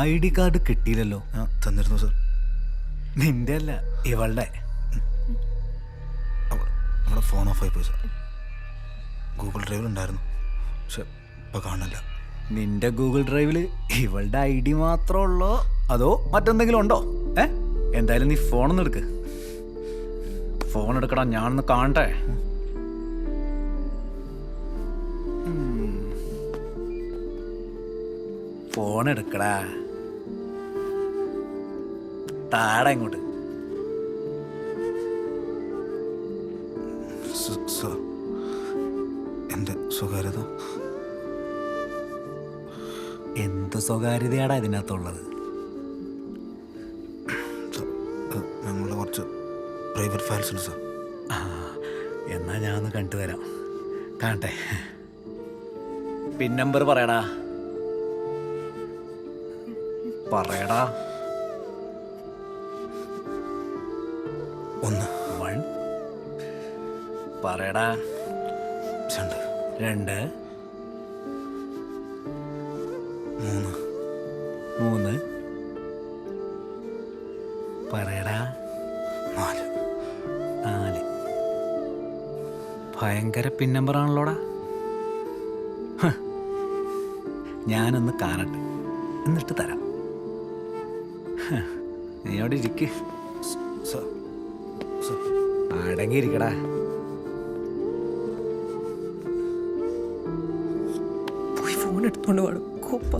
I D card കിട്ടിയില്ലല്ലോ. തന്നിരുന്നു sir. നിന്റെ അല്ല ഇവളുടെ നമ്മുടെ ഫോൺ ഓഫ് ആയി പോയി സർ. ഗൂഗിൾ ഡ്രൈവിൽ ഉണ്ടായിരുന്നു. പക്ഷെ ഇപ്പൊ കാണില്ല നിന്റെ ഗൂഗിൾ ഡ്രൈവിൽ ഇവളുടെ ഐ ഡി മാത്രമേ ഉള്ളോ? അതോ മറ്റെന്തെങ്കിലും ഉണ്ടോ? ഏ? എന്തായാലും നീ ഫോണൊന്ന് എടുക്ക്. ഫോൺ എടുക്കടാ ഞാനൊന്ന് കാണട്ടെ. ഫോൺ എടുക്കടാ. താടാ ഇങ്ങോട്ട്. എന്റെ സ്വകാര്യത? എന്ത് സ്വകാര്യതയാടാ ഇതിനകത്തുള്ളത്? ഞങ്ങളുടെ കുറച്ച് പ്രൈവറ്റ് ഫയൽസ് ഉണ്ട് സാർ. ആ എന്നാ ഞാൻ ഒന്ന് കണ്ടു തരാം. കാണട്ടെ. പിൻ നമ്പർ പറയടാ. പറയടാ. ഒന്ന്. വൺ. പറയടാ. രണ്ട്. രണ്ട്. മൂന്ന്. മൂന്ന്. പറയടാ. നാല്. നാല്. ഭയങ്കര പിൻ നമ്പർ ആണല്ലോടാ. ഞാനൊന്ന് കാണട്ടെ. എന്നിട്ട് തരാം. നീ അവിടെ ഇരിക്ക്. അടങ്ങിയിരിക്കടാ. പോയി ഫോൺ എടുത്തോണ്ട് വേണം കോപ്പ.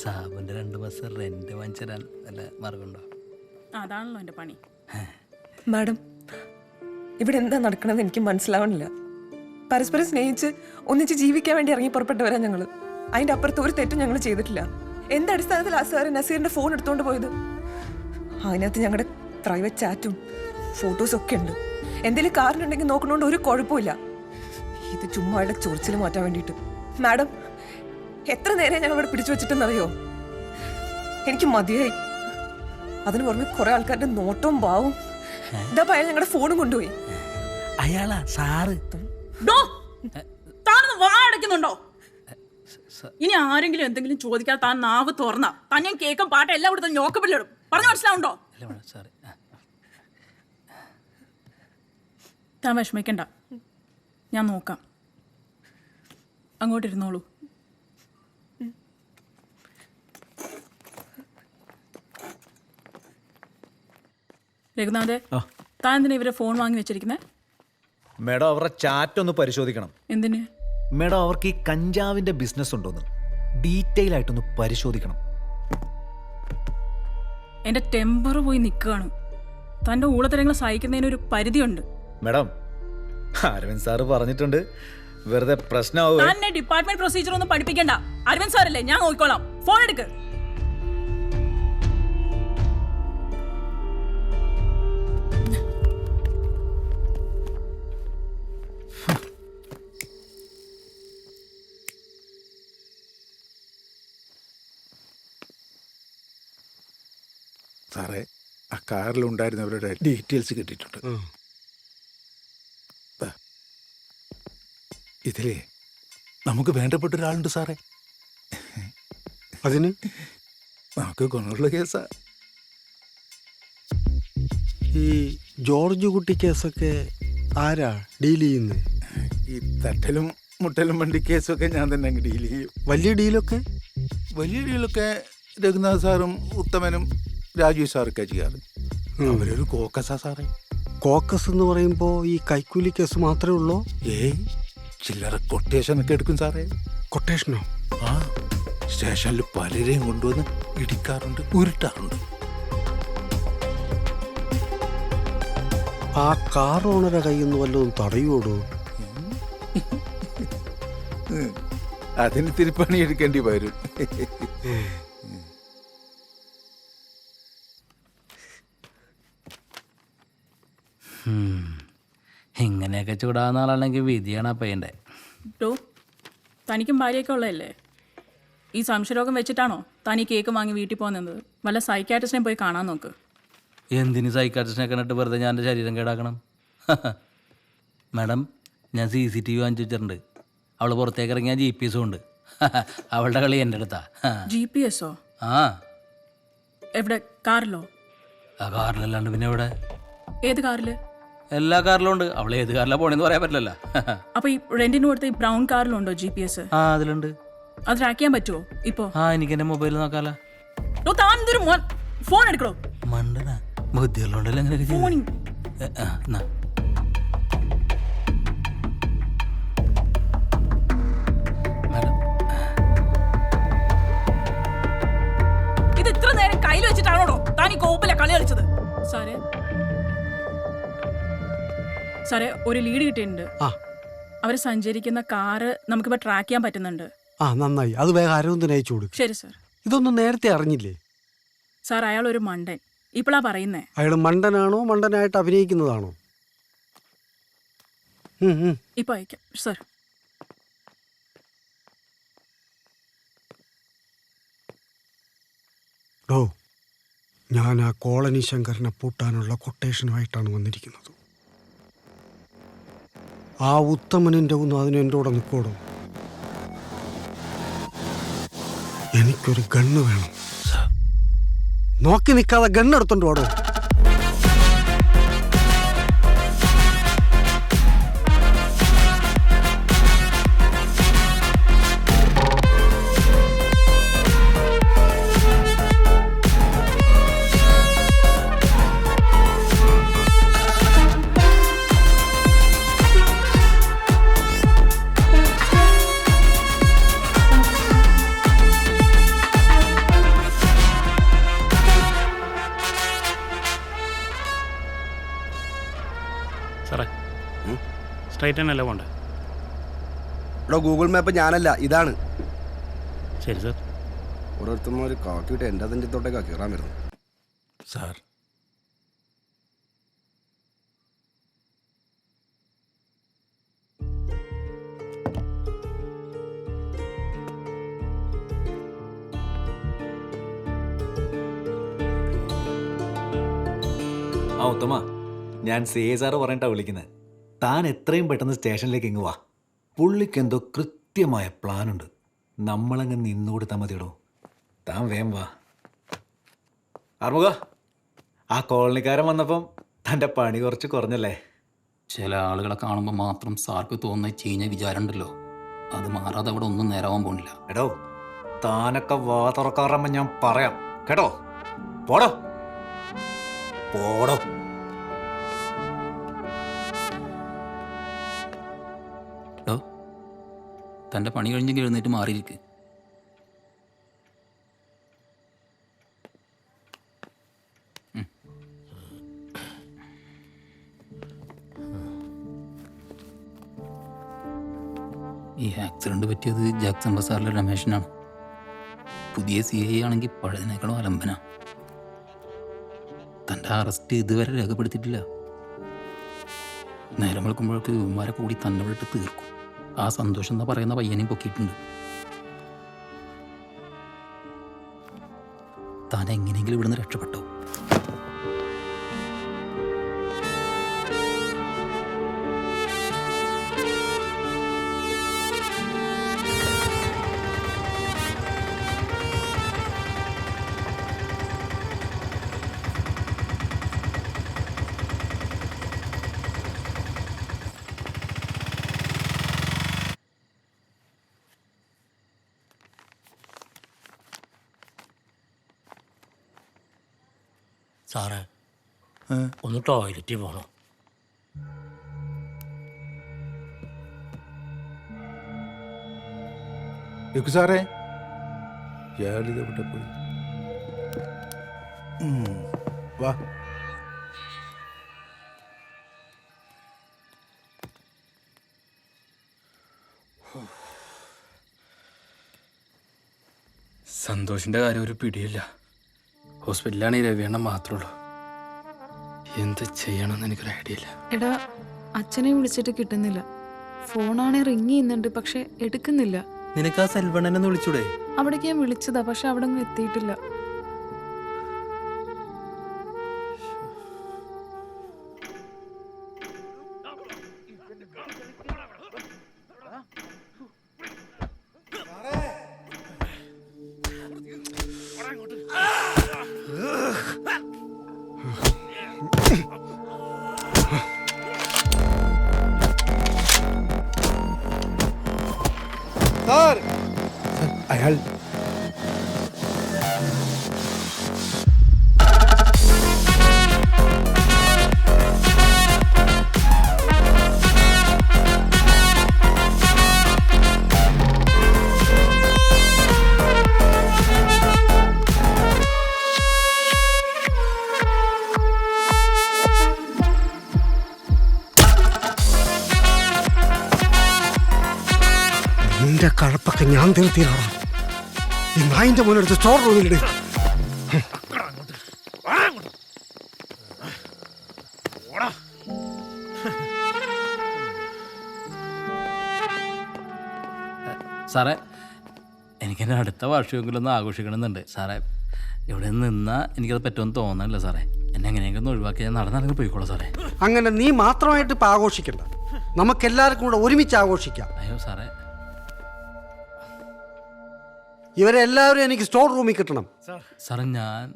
സാബിന്റെ രണ്ട് ബസ് റെന്റ് വാങ്ങിച്ചാൽ വല്ല മാർഗമുണ്ടോ? അതാണല്ലോ എന്റെ പണി. മാഡം ഇവിടെ എന്താ നടക്കണമെന്ന് എനിക്ക് മനസ്സിലാവണില്ല. പരസ്പരം സ്നേഹിച്ച് ഒന്നിച്ച് ജീവിക്കാൻ വേണ്ടി ഇറങ്ങി പുറപ്പെട്ടവരാ ഞങ്ങൾ അതിന്റെ അപ്പുറത്ത് ഒരു തെറ്റും ഞങ്ങൾ ചെയ്തിട്ടില്ല. എന്തടിസ്ഥാനത്തിൽ ആ സാറ് നസീറിന്റെ ഫോൺ എടുത്തോണ്ട് പോയത്? അതിനകത്ത് ഞങ്ങളുടെ പ്രൈവറ്റ് ചാറ്റും ഫോട്ടോസും ഒക്കെ ഉണ്ട്. എന്തെങ്കിലും കാറിനുണ്ടെങ്കിൽ നോക്കണോണ്ട് ഒരു കുഴപ്പമില്ല ഇത് ചുമ്മാ അയാളുടെ ചൊറിച്ചിൽ മാറ്റാൻ വേണ്ടിയിട്ട്. മാഡം എത്ര നേരം ഞങ്ങൾ ഇവിടെ പിടിച്ചു വെച്ചിട്ടെന്നറിയോ? എനിക്ക് മതിയായി. അതിന് പുറമെ കുറെ ആൾക്കാരുടെ നോട്ടവും ഭാവും ഇതാ അയാൾ ഞങ്ങളുടെ ഫോണും കൊണ്ടുപോയി. അയാളാ സാറ്? ഡോ താനൊന്ന് ഇനി ആരെങ്കിലും എന്തെങ്കിലും ചോദിക്കാൻ താൻ നാവ് തുറന്ന. താൻ ഞാൻ കേക്കും പാട്ട് എല്ലാം കൊടുത്ത് ഞോക്കപ്പില്ലിടും പറഞ്ഞു മനസ്സിലാവുണ്ടോ? സാറ് താൻ വിഷമിക്കണ്ട. ഞാൻ നോക്കാം. അങ്ങോട്ടിരുന്നോളൂ രഘുനാഥേ ആ. താൻ എന്തിനാ ഇവരെ ഫോൺ വാങ്ങി വെച്ചിരിക്കുന്നത് മേഡം അവരുടെ ചാറ്റ് ഒന്ന് പരിശോധിക്കണം. എന്തിന്? മേഡം അവർക്ക് ഈ കഞ്ചാവിന്റെ ബിസിനസ് ഉണ്ടോന്ന് ഡീറ്റെയിൽ ആയിട്ടൊന്ന് പരിശോധിക്കണം. എന്റെ ടെമ്പർ പോയി നിൽക്കുകയാണ് തന്റെ ഊളത്തരങ്ങൾ സഹിക്കുന്നതിന് ഒരു പരിധിയുണ്ട്. മേഡം അരവിന്ദ് സാറ് പറഞ്ഞിട്ടുണ്ട് വെറുതെ പ്രശ്നമാവും ഡിപ്പാർട്ട്മെന്റ് പ്രൊസീജിയർ ഒന്നും പഠിപ്പിക്കണ്ട. അരവിന്ദ് സാറല്ലേ ഞാൻ നോക്കിക്കോളാം. ഫോൺ എടുക്ക്. സാറേ ആ കാറിലുണ്ടായിരുന്നവരുടെ ഡീറ്റെയിൽസ് കിട്ടിയിട്ടുണ്ട്. ഇതിലേ നമുക്ക് വേണ്ടപ്പെട്ട ഒരാളുണ്ട് സാറേ. അതിന്? നമുക്ക് ഗുണമുള്ള കേസാ. ഈ ജോർജ് കുട്ടി കേസൊക്കെ ആരാ ഡീൽ ചെയ്യുന്നത് ഈ തട്ടലും മുട്ടലും വണ്ടി കേസൊക്കെ ഞാൻ തന്നെ അങ്ങ് ഡീൽ ചെയ്യും. വലിയ ഡീലൊക്കെ? വലിയ ഡീലൊക്കെ രഘുനാഥ് സാറും ഉത്തമനും രാജീവ് സാറൊക്കെ ചെയ്യാറ്? അവരൊരു കോക്കസാ സാറേ. കോക്കസ് എന്ന് പറയുമ്പോൾ ഈ കൈക്കൂലി കേസ് മാത്രമേ ഉള്ളൂ? ഏയ് ചില്ലറ കൊട്ടേഷൻ ഒക്കെ എടുക്കും സാറേ. കൊട്ടേഷനോ? ആ സ്റ്റേഷനിൽ പലരെയും കൊണ്ടുവന്ന് ഇടിക്കാറുണ്ട് ഉരുട്ടാറുണ്ട്. ആ കാർ ഓണറെ കയ്യിൽ നിന്ന് വല്ലതും തടയോടൂ അതിന് തിരുപ്പണി എടുക്കേണ്ടി വരും. ഇങ്ങനെയൊക്കെ ചൂടാകുന്ന ആളാണെങ്കിൽ വിധിയാണ് ആ പയ്യന്റെ. ഡോ തനിക്കും ഭാര്യയൊക്കെ ഉള്ളതല്ലേ? ഈ സംശയരോഗം വെച്ചിട്ടാണോ താൻ ഈ കേക്ക് വാങ്ങി വീട്ടിൽ പോകുന്നത് വല്ല സൈക്കാട്രിസ്റ്റിനെ പോയി കാണാൻ നോക്ക്. എന്തിന് സൈക്കാട്രിസ്റ്റിനെ കണ്ടിട്ട് വെറുതെ ഞാൻ എന്റെ ശരീരം കേടാക്കണം? മാഡം ഞാൻ സി സി ടി വി വാങ്ങിച്ചു വെച്ചിട്ടുണ്ട്. അവൾ പുറത്തേക്ക് ഇറങ്ങിയ ജി പി എസും ഉണ്ട്. അവളുടെ കളി എന്റെ അടുത്താ. ജി പി എസോ ആ. എവിടെ? കാറിലോ? ആ കാറിലല്ലാണ്ട് പിന്നെ എവിടെ? ഏത് കാറിൽ? എല്ലാ കാറിലും ഉണ്ട്. അവൾ ഏത് കാറിലാണ് പോണെന്ന് പറയാൻ പറ്റില്ലല്ലോ. അപ്പൊ ഈ റെന്റിന് കൊടുത്ത ഈ ബ്രൗൺ കാറിലുണ്ടോ ജി പി എസ് ആ അതിലുണ്ട്. അത് ട്രാക്ക് ചെയ്യാൻ പറ്റുമോ ഇപ്പോ? ആ എനിക്ക് എന്റെ മൊബൈൽ നോക്കാലോ. താൻ എന്തൊരു മോൻ ഫോൺ എടുക്കണോ? മണ്ടനാ. ഫോണിങ് ഏ, ആ, എന്നാ. സാറേ ഒരു ലീഡ് കിട്ടിയിട്ടുണ്ട്. ആ. അവർ സഞ്ചരിക്കുന്ന കാറ് നമുക്കിപ്പോ ട്രാക്ക് ചെയ്യാൻ പറ്റുന്നുണ്ട്. ആ നന്നായി. അത് വേഗം അരവിന്ദന് അയച്ചു കൊടുക്കും. ശരി സാർ. ഇതൊന്നും നേരത്തെ അറിഞ്ഞില്ലേ? സാർ അയാൾ ഒരു മണ്ടൻ. ഇപ്പോഴാ പറയുന്നേ. അയാൾ മണ്ടനാണോ മണ്ടനായിട്ട് അഭിനയിക്കുന്നതാണോ? ഉം, ഉം. ഇപ്പൊ അയക്കാം സാർ. ഡോ ഞാൻ ആ കോളനി ശങ്കരനെ പൂട്ടാനുള്ള കൊട്ടേഷനുമായിട്ടാണ് വന്നിരിക്കുന്നത്. ആ ഉത്തമനിന്റെ ഒന്ന് അതിന് എന്റെ കൂടെ നിൽക്കോടും? എനിക്കൊരു ഗണ്ണ് വേണം. നോക്കി നിൽക്കാതെ ഗണ്ണെടുത്തോണ്ട് ഓടോ സ്ട്രൈറ്റ് തന്നെയല്ലേ പോണ്ടേ? ഇവിടെ ഗൂഗിൾ മാപ്പ് ഞാനല്ല ഇതാണ്. ശരി സാർ ഓരോരുത്തന്മാർ കാക്കിട്ട് എന്റെ അതിന്റെ തൊട്ടേക്കാ കയറാൻ വരുന്നു സാർ ആ ഉത്തമ. ഞാൻ സി എ സാറ് പറഞ്ഞിട്ടാണ് വിളിക്കുന്നത് താൻ എത്രയും പെട്ടെന്ന് സ്റ്റേഷനിലേക്ക് ഇങ്ങ് വാ. പുള്ളിക്ക് എന്തോ കൃത്യമായ പ്ലാനുണ്ട്. നമ്മളങ്ങ് നിന്നുകൊടുത്താൽ മതിയടോ. താൻ വേം വാ. അറുമുഖ ആ കോളനിക്കാരൻ വന്നപ്പം തന്റെ പണി കുറച്ച് കുറഞ്ഞല്ലേ? ചില ആളുകളെ കാണുമ്പോൾ മാത്രം സാർക്ക് തോന്നുന്ന ചീഞ്ഞ വിചാരം ഉണ്ടല്ലോ അത് മാറാതെ അവിടെ ഒന്നും നേരാവാൻ പോണില്ല എടോ താനൊക്കെ വാ തുറക്കാറുമ്പോൾ ഞാൻ പറയാം. കേട്ടോ? പോടോ. പോടോ. തന്റെ പണി കഴിഞ്ഞെങ്കിൽ എഴുന്നേറ്റ് മാറിയിരിക്കുക. ഈ ആക്സിഡന്റ് പറ്റിയത് ജാക്സൺ ബസാറിലെ രമേശനാണ്. പുതിയ സി ഐ ആണെങ്കിൽ പഴയതിനേക്കാളും അലംബന തന്റെ അറസ്റ്റ് ഇതുവരെ രേഖപ്പെടുത്തിയിട്ടില്ല. നേരം വെളുക്കുമ്പോഴേക്ക് ഇവന്മാരെ കൂടി തന്നെ വിട്ട് തീർക്കും. ആ സന്തോഷം എന്ന് പറയുന്ന പയ്യനെയും പൊക്കിയിട്ടുണ്ട്. താൻ എങ്ങനെയെങ്കിലും ഇവിടുന്ന് രക്ഷപ്പെട്ടോ. സാറേ ഒന്ന് ടോയ്ലറ്റിൽ പോകണം സാറേ ഇയാളിത് എവിടെ പോയി? വാ. സന്തോഷിന്റെ കാര്യം ഒരു പിടിയില്ല. ഹോസ്പിറ്റലിലാണെങ്കിൽ രവിയണ്ണം മാത്രമേ ഉള്ളൂ എന്ത് ചെയ്യണമെന്ന് എനിക്കൊരു ഐഡിയ ഇല്ല. എടാ അച്ഛനെ വിളിച്ചിട്ട് കിട്ടുന്നില്ല. ഫോണാണെ റിങ് ചെയ്യുന്നുണ്ട് പക്ഷെ എടുക്കുന്നില്ല. നിനക്ക് ആ സെൽവണ്ണനെ വിളിച്ചൂടെ? അവിടേക്ക് ഞാൻ വിളിച്ചതാ പക്ഷെ അവിടെ ഒന്നും എത്തിയിട്ടില്ല. സാർ അയാൾ കഴപ്പൊക്കെ ഞാൻ തീർത്തിയിലാണ് ഈ നായിന്റെ മുന്നെടുത്ത് സ്റ്റോർ റൂമിലിട് സാറേ എനിക്കെന്നെ അടുത്ത വാർഷികമെങ്കിലും ഒന്ന് ആഘോഷിക്കണമെന്നുണ്ട്. സാറേ ഇവിടെ നിന്നാൽ എനിക്കത് പറ്റുമെന്ന് തോന്നണില്ല സാറേ. എന്നെ എങ്ങനെയെങ്കിലും ഒന്ന് ഒഴിവാക്കി ഞാൻ നടന്നിറങ്ങി പോയിക്കോളാം സാറേ. അങ്ങനെ നീ മാത്രമായിട്ട് ഇപ്പൊ ആഘോഷിക്കണ്ട. നമുക്കെല്ലാവർക്കും കൂടെ ഒരുമിച്ച് ആഘോഷിക്കാം. അയ്യോ സാറേ ഇവരെല്ലാവരും എനിക്ക് സ്റ്റോർ റൂമിൽ കിട്ടണം. സാർ. ഞാൻ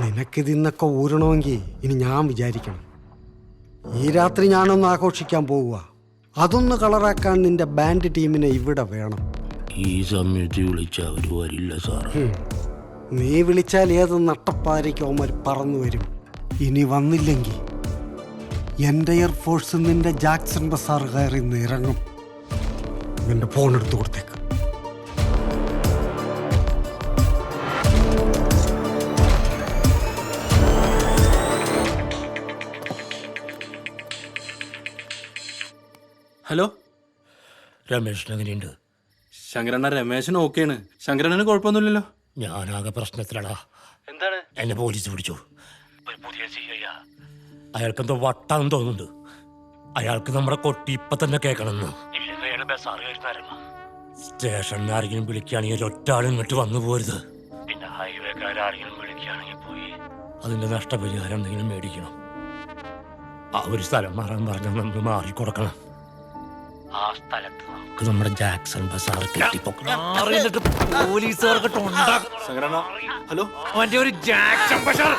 നിനക്കിതിന്നൊക്കെ ഊരണമെങ്കിൽ ഇനി ഞാൻ വിചാരിക്കണം. ഈ രാത്രി ഞാനൊന്ന് ആഘോഷിക്കാൻ പോവുക. അതൊന്ന് കളറാക്കാൻ നിന്റെ ബാൻഡ് ടീമിനെ ഇവിടെ വേണം. ഈ സമയത്ത് വിളിച്ചാൽ അവർ വരില്ല സാർ നീ വിളിച്ചാൽ ഏത് നട്ടപ്പാരയ്ക്ക് അവന്മാർ പറന്നു വരും. ഇനി വന്നില്ലെങ്കിൽ എന്റെ എയർഫോഴ്സ് നിന്റെ ജാക്സൺ ബസാർ കയറി നിന്ന് ഇറങ്ങും നിന്റെ ഫോൺ എടുത്തു കൊടുത്തേക്ക്. ഹലോ രമേശൻ എങ്ങനെയുണ്ട്? ശങ്കരണ്ണ രമേശൻ ഓക്കെയാണ് ശങ്കരണ്ണന് കുഴപ്പമൊന്നുമില്ലല്ലോ. ഞാനാകെ പ്രശ്നത്തിലടാ. എന്താണ്? എന്നെ പോലീസ് പിടിച്ചു ഒരു പുതിയ സി അയാൾക്കെന്തോ വട്ടാന്ന് തോന്നുന്നുണ്ട്. അയാൾക്ക് നമ്മുടെ കൊട്ടി ഇപ്പൊ തന്നെ കേൾക്കണമെന്ന് സ്റ്റേഷനിൽ ആരെങ്കിലും വിളിക്കുകയാണെങ്കിൽ ഒറ്റാളും ഇങ്ങോട്ട് വന്നു പോരുത്. പിന്നെ ഹൈവേക്കാരെങ്കിലും വിളിക്കുകയാണെങ്കിൽ പോയി. അതിന്റെ നഷ്ടപരിഹാരം എന്തെങ്കിലും മേടിക്കണം. ആ ഒരു സ്ഥലം മാറാൻ പറഞ്ഞാൽ നമ്മൾ മാറിക്കൊടുക്കണം ആ സ്ഥലത്ത് നമുക്ക് നമ്മുടെ ജാക്സൺ ബസാർ പോലീസുകാർക്ക് ഹലോ? അവന്റെ ഒരു ജാക്സൺ ബസാർ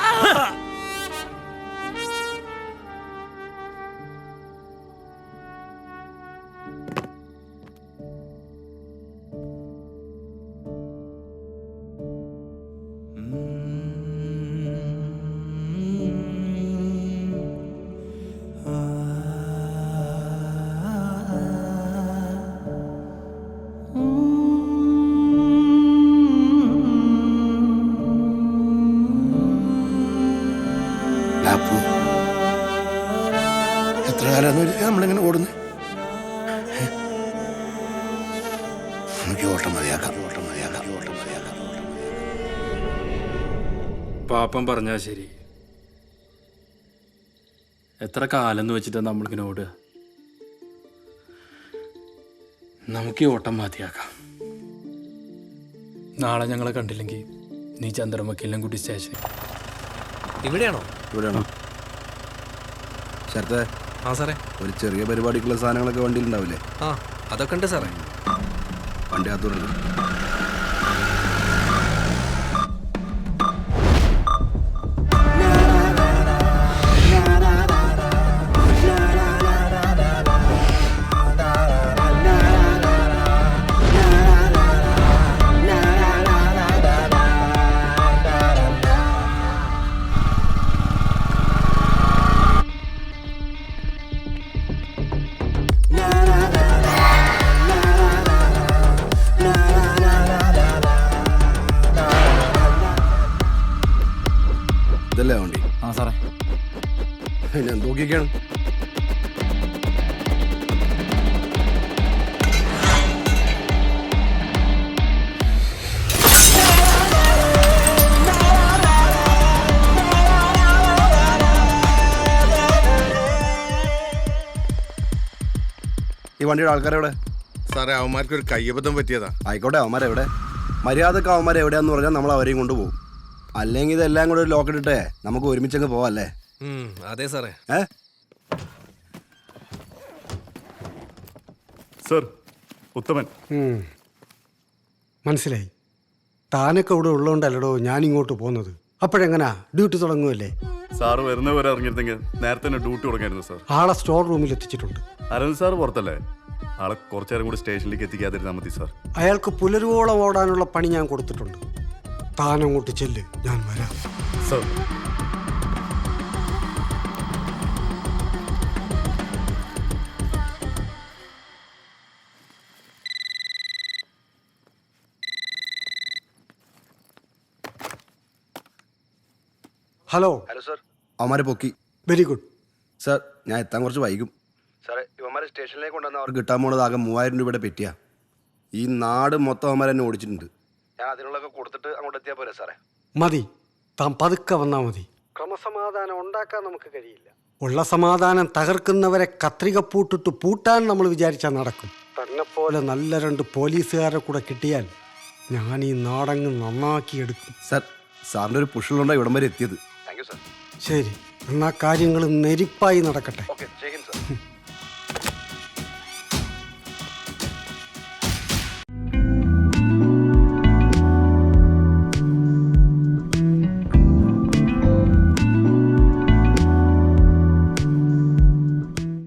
പാപ്പം പറഞ്ഞാ ശരി. എത്ര കാലം എന്ന് വെച്ചിട്ടാ നമ്മളിങ്ങനെ ഓടുക നമുക്ക് ഈ ഓട്ടം മതിയാക്കാം. നാളെ ഞങ്ങളെ കണ്ടില്ലെങ്കിൽ നീ ചന്ദ്രമക്കെല്ലാം കൂട്ടി സ്റ്റേഷൻ ഇവിടെയാണോ? ഇവിടെയാണോ? ശരത്തെ. ആ സാറേ. ഒരു ചെറിയ പരിപാടിക്കുള്ള സാധനങ്ങളൊക്കെ വണ്ടിയിൽ ഉണ്ടാവില്ലേ ആ അതൊക്കെ ഉണ്ട് സാറേ. വണ്ടി അകത്തോടുണ്ട് ഇതല്ലേ വണ്ടി? ആ സാറേ. ഞാൻ നോക്കിക്കാണ് ഈ വണ്ടിയുടെ ആൾക്കാരെവിടെ? സാറേ അവന്മാർക്ക് ഒരു കയ്യബദ്ധം പറ്റിയതാ. ആയിക്കോട്ടെ അവന്മാരെവിടെ? മര്യാദയ്ക്ക് അവന്മാരെവിടെയാന്ന് പറഞ്ഞാൽ നമ്മൾ അവരെയും കൊണ്ടുപോകും. അല്ലെങ്കിൽ ഇതെല്ലാം കൂടെ ഒരു ലോക്കറ്റ് ഇട്ടേ നമുക്ക് ഒരുമിച്ചങ്ങ് പോവാല്ലേ? അതെ സാറേ. ഏ? സർ ഉത്തമൻ. മനസ്സിലായി. താനൊക്കെ ഇവിടെ ഉള്ളതുകൊണ്ടല്ലടോ ഞാൻ ഇങ്ങോട്ട് പോകുന്നത് അപ്പോഴെങ്ങനാ? ഡ്യൂട്ടി തുടങ്ങുമല്ലേ സാർ വരുന്നവരെ ഇറങ്ങിയിരുന്നെങ്കിൽ നേരത്തെ തന്നെ ഡ്യൂട്ടി തുടങ്ങായിരുന്നു സാർ. ആളെ സ്റ്റോർ റൂമിൽ എത്തിച്ചിട്ടുണ്ട്. അരവിന്ദ് സാർ പുറത്തല്ലേ? ആളെ കുറച്ചേരം കൂടി സ്റ്റേഷനിലേക്ക് എത്തിക്കാതിരുന്നാൽ മതി സാർ. അയാൾക്ക് പുലരുവോളം ഓടാനുള്ള പണി ഞാൻ കൊടുത്തിട്ടുണ്ട്. താനങ്ങോട്ട് ചെല്ല്. ഞാൻ വരാം. സർ. ഹലോ. Hello sir. അവന്മാരെ പൊക്കി. Very good. സർ ഞാൻ എത്താൻ കുറച്ച് വൈകും. സാറേ ഇവന്മാരെ സ്റ്റേഷനിലേക്ക് കൊണ്ടുവന്ന അവർക്ക് കിട്ടാൻ പോണത് ആകെ മൂവായിരം രൂപയുടെ പെറ്റിയാ ഈ നാട് മൊത്തം അവന്മാരെന്നെ ഓടിച്ചിട്ടുണ്ട്. ഞാൻ അതിനുള്ളതൊക്കെ കൊടുത്തിട്ട് അങ്ങോട്ട് എത്തിയാൽ പോരെ സാറേ. മതി. താൻ പതുക്കെ വന്നാൽ മതി. ക്രമസമാധാനം ഉണ്ടാക്കാൻ നമുക്ക് കഴിയില്ല. ഉള്ള സമാധാനം തകർക്കുന്നവരെ കത്രിക പൂട്ടിട്ട് പൂട്ടാൻ നമ്മൾ വിചാരിച്ചാൽ നടക്കും. തന്നെപ്പോലെ പോലെ നല്ല രണ്ട് പോലീസുകാരെ കൂടെ കിട്ടിയാൽ ഞാൻ ഈ നാടങ്ങ് നന്നാക്കിയെടുക്കും സാർ സാറിന്റെ ഒരു പുഷിലുണ്ടോ ഇവിടം വരെ എത്തിയത്. താങ്ക് യു സാർ ശരി. എന്നാ കാര്യങ്ങൾ നെരിപ്പായി നടക്കട്ടെ. ഓക്കെ ജയ് സാർ